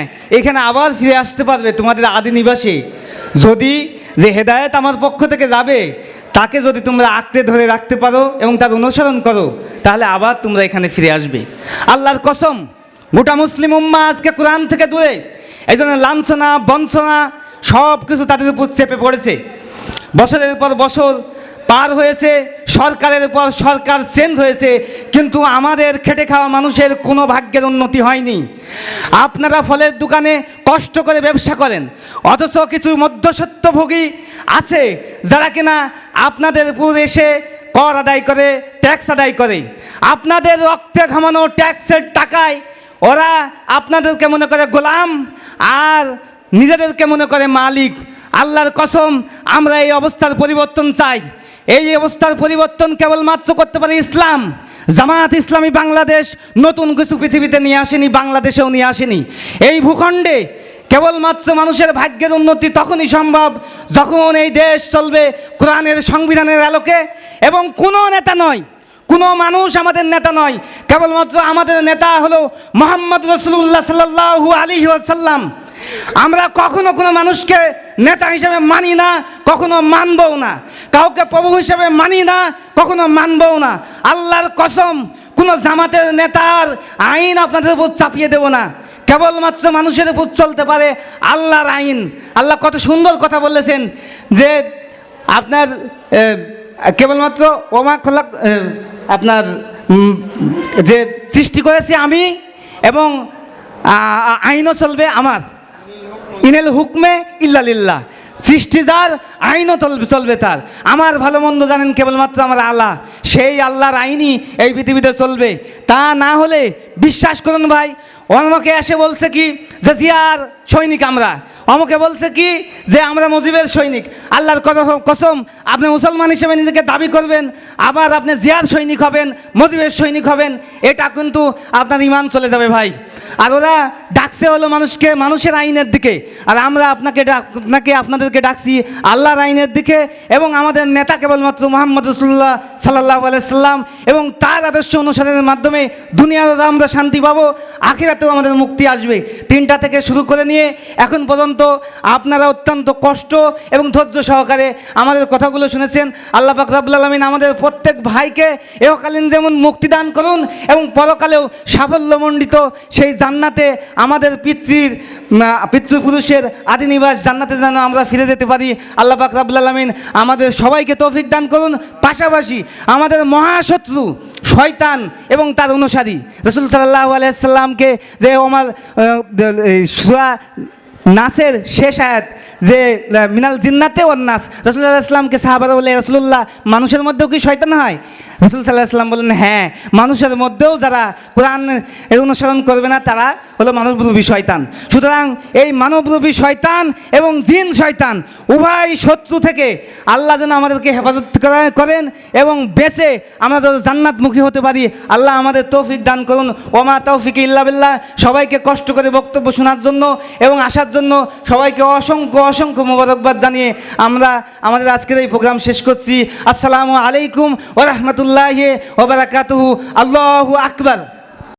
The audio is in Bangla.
হ্যাঁ এখানে আবার ফিরে আসতে পারবে তোমাদের আদি নিবাসে। যদি যে হেদায়েত আমার পক্ষ থেকে যাবে, তাকে যদি তোমরা আঁকড়ে ধরে রাখতে পারো এবং তার অনুসরণ করো, তাহলে আবার তোমরা এখানে ফিরে আসবে। আল্লাহর কসম, গোটা মুসলিম উম্মা আজকে কোরআন থেকে দূরে। এই জন্য লাঞ্ছনা, বঞ্চনা সব কিছু তাদের উপর চেপে পড়েছে। বছরের পর বছর পার হয়েছে সরকারের পর সরকার চেঞ্জ হয়েছে, কিন্তু আমাদের খেটে খাওয়া মানুষের কোনো ভাগ্যের উন্নতি হয়নি। আপনারা ফলের দোকানে কষ্ট করে ব্যবসা করেন, অথচ কিছু মধ্যসত্ত্বভোগী আছে যারা কিনা আপনাদের উপর এসে কর আদায় করে ট্যাক্স আদায় করে। আপনাদের রক্তে ঘামানো ট্যাক্সের টাকায় ওরা আপনাদেরকে মনে করে গোলাম আর নিজেদেরকে মনে করে মালিক। আল্লাহর কসম, আমরা এই অবস্থার পরিবর্তন চাই। এই অবস্থার পরিবর্তন কেবলমাত্র করতে পারে ইসলাম। জামায়াত ইসলামী বাংলাদেশ নতুন কিছু পৃথিবীতে নিয়ে আসেনি, বাংলাদেশেও নিয়ে আসেনি। এই ভূখণ্ডে কেবলমাত্র মানুষের ভাগ্যের উন্নতি তখনই সম্ভব যখন এই দেশ চলবে কোরআনের সংবিধানের আলোকে। এবং কোনো নেতা নয়, কোনো মানুষ আমাদের নেতা নয়, কেবলমাত্র আমাদের নেতা হলো মোহাম্মদ রসুল্লাহ সাল্লাহু আলী ওয়াসাল্লাম। আমরা কখনো কোনো মানুষকে নেতা হিসেবে মানি না, কখনো মানবও না। কাউকে প্রভু হিসেবে মানি না, কখনো মানবও না। আল্লাহর কসম, কোনো জামাতের নেতার আইন আপনাদের উপর চাপিয়ে দেব না। কেবলমাত্র মানুষের উপর চলতে পারে আল্লাহর আইন। আল্লাহ কত সুন্দর কথা বলেছেন যে আপনার কেবলমাত্র ওমা খোলা আপনার যে সৃষ্টি করেছি আমি এবং আইনও চলবে আমার। ইনেল হুকমে ইল্লালিল্লাহ। সৃষ্টি যার, আইনও চলবে তার। আমার ভালো মন্দ জানেন কেবলমাত্র আমার আল্লাহ। সেই আল্লাহর আইনই এই পৃথিবীতে চলবে। তা না হলে বিশ্বাস করুন ভাই, অমকে এসে বলছে কি যে জিয়ার সৈনিক আমরা। অমকে বলছে কি যে, আমরা মুজিবের সৈনিক। আল্লাহর কসম, আপনি মুসলমান হিসেবে নিজেকে দাবি করবেন, আবার আপনি জিয়ার সৈনিক হবেন, মুজিবের সৈনিক হবেন। এটা কিন্তু আপনার ইমান চলে যাবে ভাই। আর ওরা ডাকছে হলো মানুষকে, মানুষের আইনের দিকে। আর আমরা আপনাকে আপনাকে আপনাদেরকে ডাকছি আল্লাহর আইনের দিকে এবং আমাদের নেতা কেবলমাত্র মোহাম্মদ রসুল্লাহ সাল্লাহ সাল্লাম এবং তার আদর্শ অনুসরণের মাধ্যমে দুনিয়ারও আমরা শান্তি পাবো, আখিরাতেও আমাদের মুক্তি আসবে। তিনটা থেকে শুরু করে নিয়ে এখন পর্যন্ত আপনারা অত্যন্ত কষ্ট এবং ধৈর্য সহকারে আমাদের কথাগুলো শুনেছেন। আল্লাহ পাক রাব্বুল আলামিন আমাদের প্রত্যেক ভাইকে এহকালীন যেমন মুক্তি দান করুন এবং পরকালেও সাফল্যমণ্ডিত সেই জান্নাতে আমাদের পিতৃর পিতৃপুরুষের আদিনিবাস জান্নাতে যেন আমরা ফিরে যেতে পারি। আল্লাহ পাক রাবুল আলমিন আমাদের সবাইকে তৌফিক দান করুন। পাশাপাশি আমাদের মহাশত্রু শয়তান এবং তার অনুসারী রসুল সাল্লাহ আলাইসাল্লামকে যে আমার সুরা নাসের শেষ আয়াত যে মিনাল জিন্নাতে ওর নাস রসুল্লাহ ইসলামকে সাহাবারা বলে রসুল্লাহ মানুষের মধ্যেও কি শয়তান হয়? রসুল সাল্লাহ ইসলাম বললেন হ্যাঁ মানুষের মধ্যেও যারা কোরআন এর অনুসরণ করবে না, তারা হলো মানবরূপী শয়তান। সুতরাং এই মানবরূপী শয়তান এবং জিন শয়তান উভয় শত্রু থেকে আল্লাহ যেন আমাদেরকে হেফাজত করেন এবং বেঁচে আমরা যেন জান্নাতমুখী হতে পারি। আল্লাহ আমাদের তৌফিক দান করুন। ওমা তৌফিক ইল্লা বিল্লাহ। সবাইকে কষ্ট করে বক্তব্য শোনার জন্য এবং আসার জন্য সবাইকে অসংখ্য অসংখ্য মোবারকবাদ জানিয়ে আমরা আমাদের আজকের এই প্রোগ্রাম শেষ করছি। আসসালামু আলাইকুম ওরহমতুল্লাহ ওবরাকাতহু আল্লাহু আকবার।